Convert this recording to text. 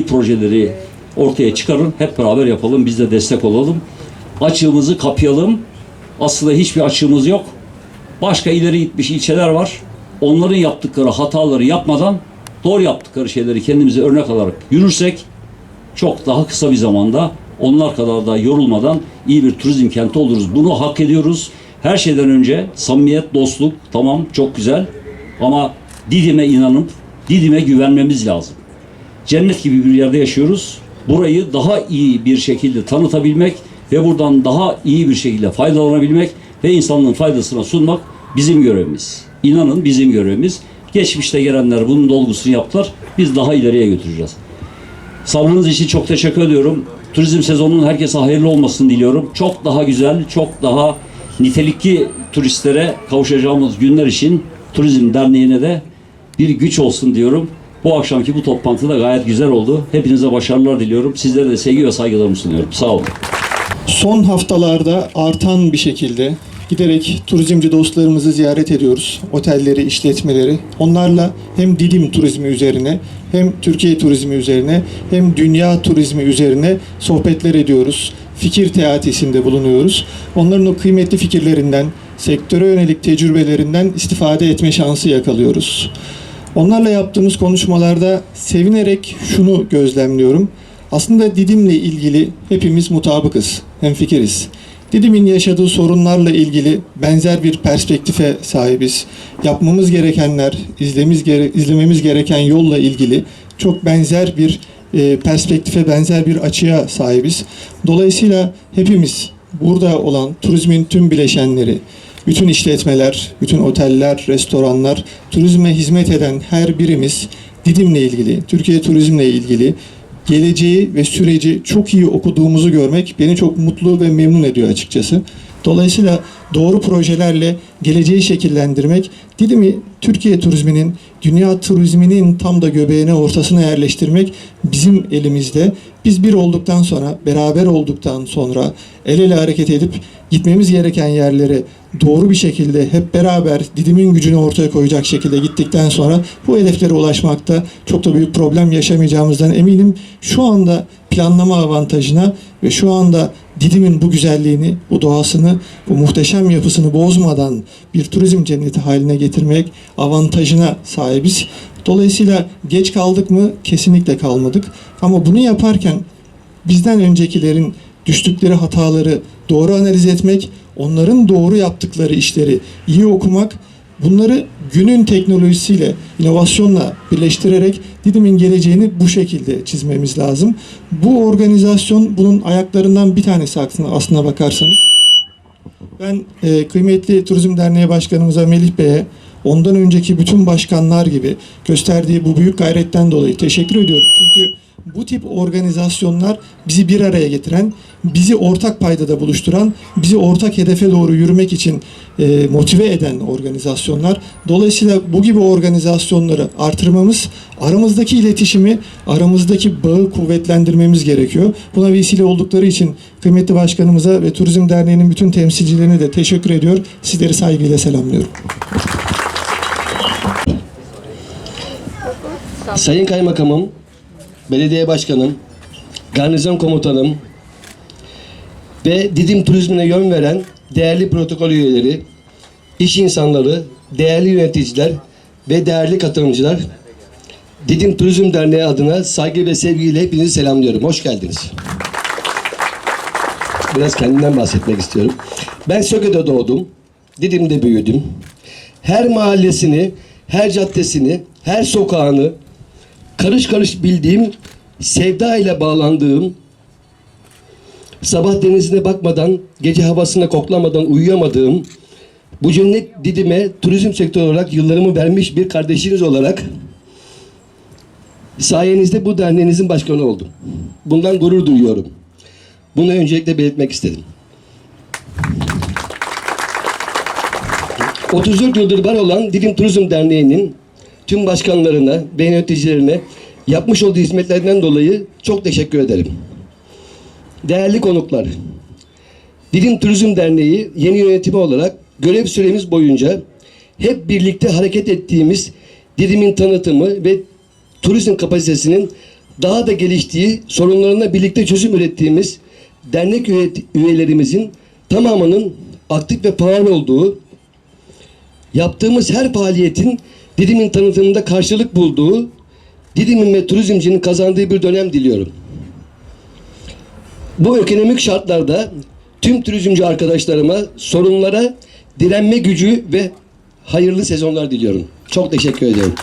iyi projeleri ortaya çıkarın. Hep beraber yapalım. Biz de destek olalım. Açığımızı kapayalım. Aslında hiçbir açığımız yok. Başka ileri gitmiş ilçeler var. Onların yaptıkları hataları yapmadan doğru yaptıkları şeyleri kendimize örnek alarak yürürsek çok daha kısa bir zamanda onlar kadar da yorulmadan iyi bir turizm kenti oluruz. Bunu hak ediyoruz. Her şeyden önce samimiyet, dostluk tamam çok güzel ama Didim'e inanıp Didim'e güvenmemiz lazım. Cennet gibi bir yerde yaşıyoruz. Burayı daha iyi bir şekilde tanıtabilmek ve buradan daha iyi bir şekilde faydalanabilmek ve insanlığın faydasına sunmak bizim görevimiz. İnanın bizim görevimiz. Geçmişte gelenler bunun dolgusunu yaptılar. Biz daha ileriye götüreceğiz. Sabrınız için çok teşekkür ediyorum. Turizm sezonunun herkese hayırlı olmasını diliyorum. Çok daha güzel, çok daha nitelikli turistlere kavuşacağımız günler için Turizm Derneği'ne de bir güç olsun diyorum. Bu akşamki bu toplantı da gayet güzel oldu. Hepinize başarılar diliyorum. Sizlere de sevgi ve saygılarımı sunuyorum. Sağ olun. Son haftalarda artan bir şekilde giderek turizmci dostlarımızı ziyaret ediyoruz. Otelleri, işletmeleri. Onlarla hem Didim turizmi üzerine hem Türkiye turizmi üzerine hem dünya turizmi üzerine sohbetler ediyoruz. Fikir teatisinde bulunuyoruz. Onların o kıymetli fikirlerinden, sektöre yönelik tecrübelerinden istifade etme şansı yakalıyoruz. Onlarla yaptığımız konuşmalarda sevinerek şunu gözlemliyorum. Aslında Didim'le ilgili hepimiz mutabıkız, hemfikiriz. Didim'in yaşadığı sorunlarla ilgili benzer bir perspektife sahibiz. Yapmamız gerekenler, izlememiz, gere- izlememiz gereken yolla ilgili çok benzer bir e, perspektife, benzer bir açıya sahibiz. Dolayısıyla hepimiz burada olan turizmin tüm bileşenleri, bütün işletmeler, bütün oteller, restoranlar, turizme hizmet eden her birimiz Didim'le ilgili, Türkiye turizmle ilgili geleceği ve süreci çok iyi okuduğumuzu görmek beni çok mutlu ve memnun ediyor açıkçası. Dolayısıyla doğru projelerle geleceği şekillendirmek, Didim'i Türkiye turizminin, dünya turizminin tam da göbeğine, ortasına yerleştirmek bizim elimizde. Biz bir olduktan sonra, beraber olduktan sonra el ele hareket edip gitmemiz gereken yerlere doğru bir şekilde hep beraber Didim'in gücünü ortaya koyacak şekilde gittikten sonra bu hedeflere ulaşmakta çok da büyük problem yaşamayacağımızdan eminim. Şu anda planlama avantajına ve şu anda Didim'in bu güzelliğini, bu doğasını, bu muhteşem yapısını bozmadan bir turizm cenneti haline getirmek avantajına sahibiz. Dolayısıyla geç kaldık mı? Kesinlikle kalmadık. Ama bunu yaparken bizden öncekilerin düştükleri hataları doğru analiz etmek, onların doğru yaptıkları işleri iyi okumak, bunları günün teknolojisiyle, inovasyonla birleştirerek Didim'in geleceğini bu şekilde çizmemiz lazım. Bu organizasyon bunun ayaklarından bir tanesi aslında, aslına bakarsanız. Ben e, kıymetli Turizm Derneği Başkanımıza Melih Bey'e ondan önceki bütün başkanlar gibi gösterdiği bu büyük gayretten dolayı teşekkür ediyorum. Çünkü bu tip organizasyonlar bizi bir araya getiren, bizi ortak paydada buluşturan, bizi ortak hedefe doğru yürümek için e, motive eden organizasyonlar. Dolayısıyla bu gibi organizasyonları artırmamız, aramızdaki iletişimi, aramızdaki bağı kuvvetlendirmemiz gerekiyor. Buna vesile oldukları için kıymetli başkanımıza ve Turizm Derneği'nin bütün temsilcilerine de teşekkür ediyor. Sizleri saygıyla selamlıyorum. Sayın Kaymakamım, Belediye Başkanım, Garnizon Komutanım ve Didim Turizmine yön veren değerli protokol üyeleri, iş insanları, değerli yöneticiler ve değerli katılımcılar, Didim Turizm Derneği adına saygı ve sevgiyle hepinizi selamlıyorum. Hoş geldiniz. Biraz kendimden bahsetmek istiyorum. Ben Söke'de doğdum. Didim'de büyüdüm. Her mahallesini, her caddesini, her sokağını karış karış bildiğim, sevda ile bağlandığım, sabah denizine bakmadan, gece havasına koklamadan uyuyamadığım, bu cennet Didim'e turizm sektörü olarak yıllarımı vermiş bir kardeşiniz olarak sayenizde bu derneğinizin başkanı oldum. Bundan gurur duyuyorum. Bunu öncelikle belirtmek istedim. 34 yıldır var olan Didim Turizm Derneği'nin tüm başkanlarına ve yöneticilerine yapmış olduğu hizmetlerden dolayı çok teşekkür ederim. Değerli konuklar, Didim Turizm Derneği yeni yönetimi olarak görev süremiz boyunca hep birlikte hareket ettiğimiz Didim'in tanıtımı ve turizm kapasitesinin daha da geliştiği, sorunlarına birlikte çözüm ürettiğimiz dernek üye- üyelerimizin tamamının aktif ve faal olduğu, yaptığımız her faaliyetin Didim'in tanıtımında karşılık bulduğu, Didim'in ve turizmcinin kazandığı bir dönem diliyorum. Bu ekonomik şartlarda tüm turizmci arkadaşlarıma sorunlara direnme gücü ve hayırlı sezonlar diliyorum. Çok teşekkür ederim.